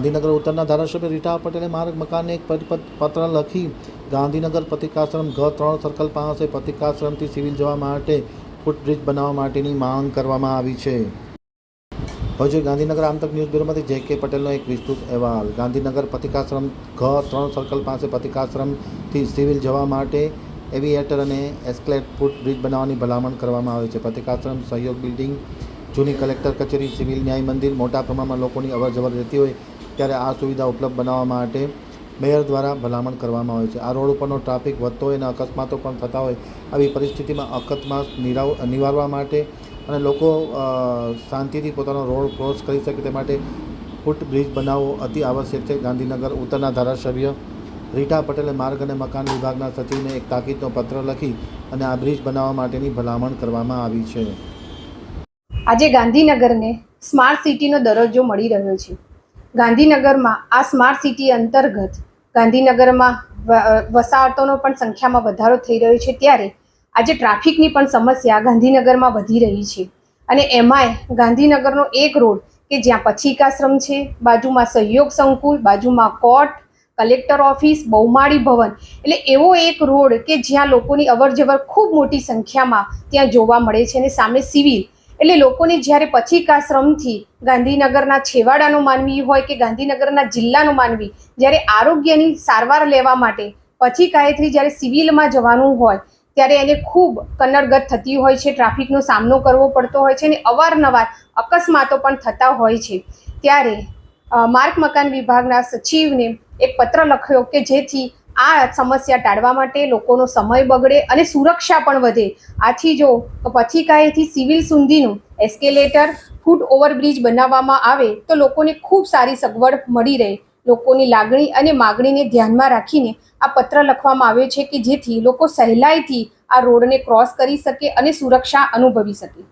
ગાંધીનગર ઉત્તરના ધારાસભ્ય રીટા પટેલે માર્ગ મકાનને એક પત્ર લખી ગાંધીનગર પતિકાશ્રમ ઘ ત્રણ સર્કલ પાસે પતિકાશ્રમથી સિવિલ જવા માટે ફૂટબ્રિજ બનાવવા માટેની માંગ કરવામાં આવી છે. હજુ ગાંધીનગર આમતક ન્યૂઝ બ્યુરોમાંથી જે કે પટેલનો એક વિસ્તૃત અહેવાલ. ગાંધીનગર પતિકાશ્રમ ઘ ત્રણ સર્કલ પાસે પતિકાશ્રમથી સિવિલ જવા માટે એવિએટર અને એસ્કલેટ ફૂટ બ્રિજ બનાવવાની ભલામણ કરવામાં આવે છે. પતિકાશ્રમ સહયોગ બિલ્ડિંગ, જૂની કલેક્ટર કચેરી, સિવિલ ન્યાય મંદિર, મોટા પ્રમાણમાં લોકોની અવર જવર રહેતી હોય ત્યારે આ સુવિધા ઉપલબ્ધ બનાવવા માટે મેયર દ્વારા ભલામણ કરવામાં આવે છે. આ રોડ ઉપરનો ટ્રાફિક વધતો હોય અને અકસ્માતો પણ થતા હોય આવી પરિસ્થિતિમાં અકસ્માત નિરાવ, નિવારવા માટે અને લોકો શાંતિથી પોતાનો રોડ ક્રોસ કરી શકે તે માટે ફૂટ બ્રિજ બનાવવો અતિ આવશ્યક છે. ગાંધીનગર ઉત્તરના ધારાસભ્ય રીટા પટેલે માર્ગ અને મકાન વિભાગના સચિવને એક તાકીદનો પત્ર લખી અને આ બ્રિજ બનાવવા માટેની ભલામણ કરવામાં આવી છે. આજે ગાંધીનગરને સ્માર્ટ સિટીનો દરજ્જો મળી રહ્યો છે. ગાંધીનગરમાં આ સ્માર્ટ સિટી અંતર્ગત ગાંધીનગરમાં વસાહતોનો પણ સંખ્યામાં વધારો થઈ રહ્યો છે ત્યારે આજે ટ્રાફિકની પણ સમસ્યા ગાંધીનગરમાં વધી રહી છે. અને એમાંય ગાંધીનગરનો એક રોડ કે જ્યાં પથિકાશ્રમ છે, બાજુમાં સહયોગ સંકુલ, બાજુમાં કોર્ટ, કલેક્ટર ઓફિસ, બહુમાળી ભવન, એટલે એવો એક રોડ કે જ્યાં લોકોની અવરજવર ખૂબ મોટી સંખ્યામાં ત્યાં જોવા મળે છે અને સામે સિવિલ એટલે લોકોને જ્યારે પછી કાશ્રમથી ગાંધીનગરના છેવાડાનો માનવી હોય કે ગાંધીનગરના જિલ્લાનો માનવી, જ્યારે આરોગ્યની સારવાર લેવા માટે પછી કાયથી જ્યારે સિવિલમાં જવાનું હોય, ત્યારે એને ખૂબ કન્નડગત થતી હોય છે, ટ્રાફિકનો સામનો કરવો પડતો હોય છે અને અવારનવાર અકસ્માતો પણ થતા હોય છે. ત્યારે માર્ગ મકાન વિભાગના સચિવને એક પત્ર લખ્યો કે જેથી આ સમસ્યા ટાળવા માટે લોકોનો સમય બગડે અને સુરક્ષા પણ વધે. આથી જો પથિકાએથી સિવિલ સુધીનું એસ્કેલેટર, ફૂટ ઓવરબ્રિજ બનાવવામાં આવે, તો લોકોને ખૂબ સારી સગવડ મળી રહે. લોકોની લાગણી અને માગણીને ધ્યાનમાં રાખીને આ પત્ર લખવામાં આવ્યો છે કે જેથી લોકો સહેલાઈથી આ રોડને ક્રોસ કરી શકે અને સુરક્ષા અનુભવી શકે.